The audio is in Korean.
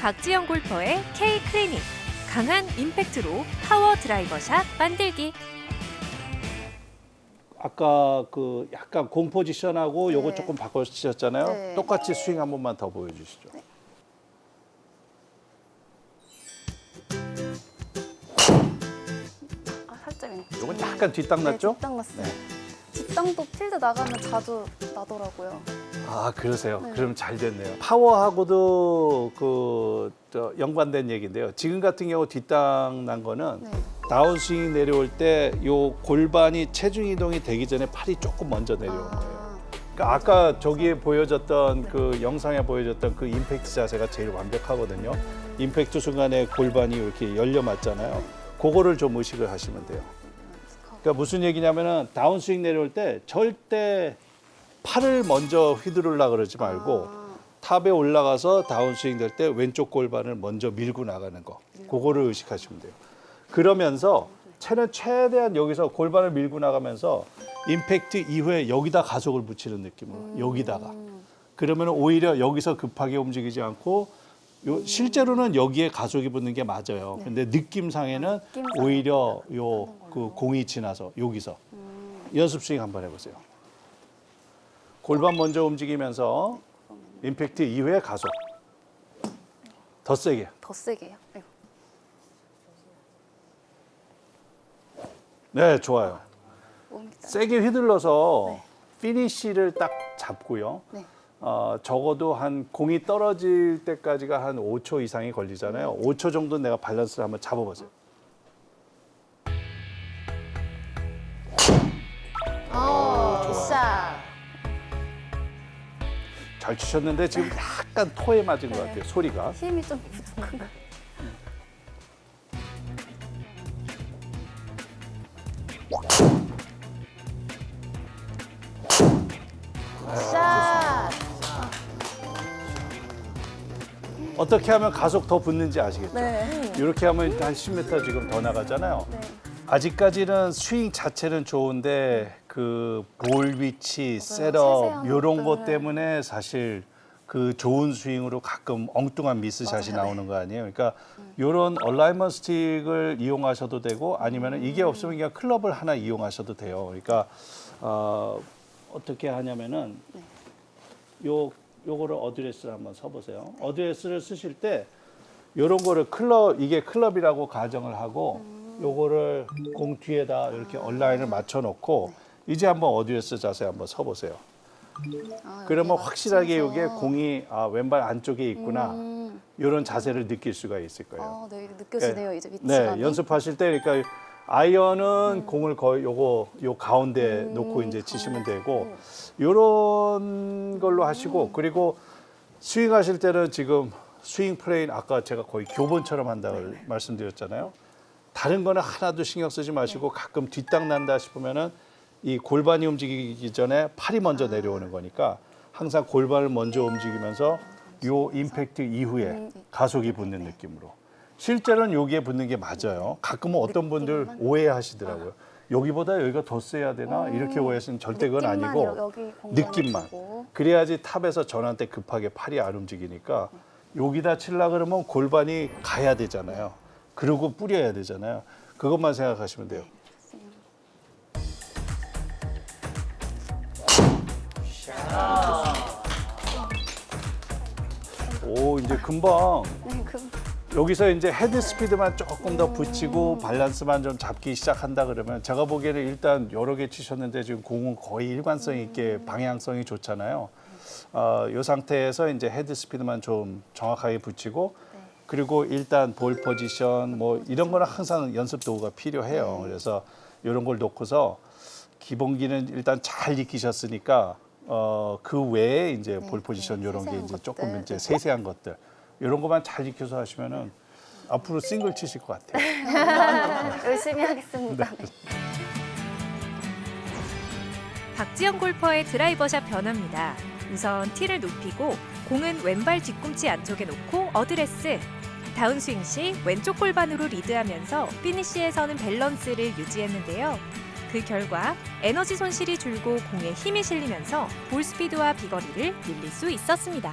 박지영 골퍼의 K 클리닉 강한 임팩트로 파워 드라이버 샷 만들기. 아까 그 약간 공 포지션하고 요거 네. 조금 바꿔주셨잖아요. 네. 똑같이 스윙 한 번만 더 보여주시죠. 아 살짝이네. 요건 약간 뒷땅 났죠? 네, 뒷땅 났어요. 뒷땅도 필드 나가면 자주 나더라고요. 아 그러세요. 네. 그럼 잘 됐네요. 파워하고도 그 저, 연관된 얘기인데요. 지금 같은 경우 뒷땅 난 거는 네. 다운스윙이 내려올 때 요 골반이 체중 이동이 되기 전에 팔이 조금 먼저 내려오는 거예요. 아, 그러니까 아까 저기에 보여졌던 그 영상에 보여졌던 그 임팩트 자세가 제일 완벽하거든요. 임팩트 순간에 골반이 이렇게 열려 맞잖아요. 그거를 좀 의식을 하시면 돼요. 그러니까 무슨 얘기냐면은 다운스윙 내려올 때 절대 팔을 먼저 휘두르려 그러지 말고 아, 탑에 올라가서 다운스윙 될 때 왼쪽 골반을 먼저 밀고 나가는 거. 그거를 의식하시면 돼요. 그러면서 채는 최대한 여기서 골반을 밀고 나가면서 임팩트 이후에 여기다 가속을 붙이는 느낌으로 여기다가 그러면 오히려 여기서 급하게 움직이지 않고 요 실제로는 여기에 가속이 붙는 게 맞아요. 근데 느낌상에는 느낌상에 오히려 요. 그 공이 지나서 여기서 연습 스윙 한번 해보세요. 골반 먼저 움직이면서 임팩트 이후에 가속 더 세게 더 세게요. 아이고. 네 좋아요 몸이 세게 휘둘러서 네. 피니쉬를 딱 잡고요 네. 어, 적어도 한 공이 떨어질 때까지가 한 5초 이상이 걸리잖아요 5초 정도 내가 밸런스를 한번 잡아보세요 잘 치셨는데 지금 약간 토에 맞은 것 같아요 소리가 힘이 좀 부족한가? 굿샷. 어떻게 하면 가속 더 붙는지 아시겠죠? 네. 이렇게 하면 한 10m 지금 더 나가잖아요 네. 아직까지는 스윙 자체는 좋은데 그 볼 위치, 셋업 이런 것. 때문에 사실 그 좋은 스윙으로 가끔 엉뚱한 미스샷이 맞아요. 나오는 거 아니에요. 그러니까 이런 얼라이먼 스틱을 이용하셔도 되고 아니면 이게 없으면 그냥 클럽을 하나 이용하셔도 돼요. 그러니까 어, 어떻게 하냐면은 요 요거를 어드레스를 한번 써보세요. 어드레스를 쓰실 때 요런 거를 클럽 이게 클럽이라고 가정을 하고 요거를 공 뒤에다 이렇게 얼라인을 맞춰 놓고 이제 한번 어드레스 자세 한번 서 보세요. 아, 그러면 여기 확실하게 맞춰서. 이게 공이 아, 왼발 안쪽에 있구나. 음. 이런 자세를 느낄 수가 있을 거예요. 아, 네, 느껴지네요. 이제 위치가. 네, 연습하실 때 그러니까 아이언은 공을 거의 요거 요 가운데 놓고 이제 치시면 되고 요런 걸로 하시고 그리고 스윙하실 때는 지금 스윙 플레인 아까 제가 거의 교본처럼 한다고 말씀드렸잖아요. 다른 거는 하나도 신경 쓰지 마시고 가끔 뒷땅 난다 싶으면은 이 골반이 움직이기 전에 팔이 먼저 내려오는 거니까 항상 골반을 먼저 움직이면서 요 임팩트 이후에 가속이 붙는 느낌으로. 실제로는 여기에 붙는 게 맞아요. 가끔은 어떤 분들 오해하시더라고요. 여기보다 여기가 더 세야 되나 이렇게 오해하시는 절대 그건 느낌만 아니고 여- 여기 공간을 느낌만. 주고. 그래야지 탑에서 전환 때 급하게 팔이 안 움직이니까 여기다 칠라 그러면 골반이 가야 되잖아요. 그리고 뿌려야 되잖아요. 그것만 생각하시면 돼요. 오 이제 금방 네, 그 여기서 이제 헤드 스피드만 조금 더 붙이고 밸런스만 좀 잡기 시작한다 그러면 제가 보기에는 일단 여러 개 치셨는데 지금 공은 거의 일관성 있게 방향성이 좋잖아요. 어, 이 상태에서 이제 헤드 스피드만 좀 정확하게 붙이고 그리고 일단 볼 포지션 뭐 이런 거는 항상 연습 도구가 필요해요. 그래서 이런 걸 놓고서 기본기는 일단 잘 익히셨으니까 어, 그 외에 이제 볼 포지션 이런 게 세세한 이제 것들. 조금 이제 네. 세세한 것들 이런 것만 잘 익혀서 하시면은 앞으로 싱글 치실 것 같아요. 열심히 하겠습니다. 네. 박지영 골퍼의 드라이버샷 변화입니다. 우선 티를 높이고 공은 왼발 뒤꿈치 안쪽에 놓고 어드레스. 다운스윙 시 왼쪽 골반으로 리드하면서 피니시에서는 밸런스를 유지했는데요. 그 결과 에너지 손실이 줄고 공에 힘이 실리면서 볼 스피드와 비거리를 늘릴 수 있었습니다.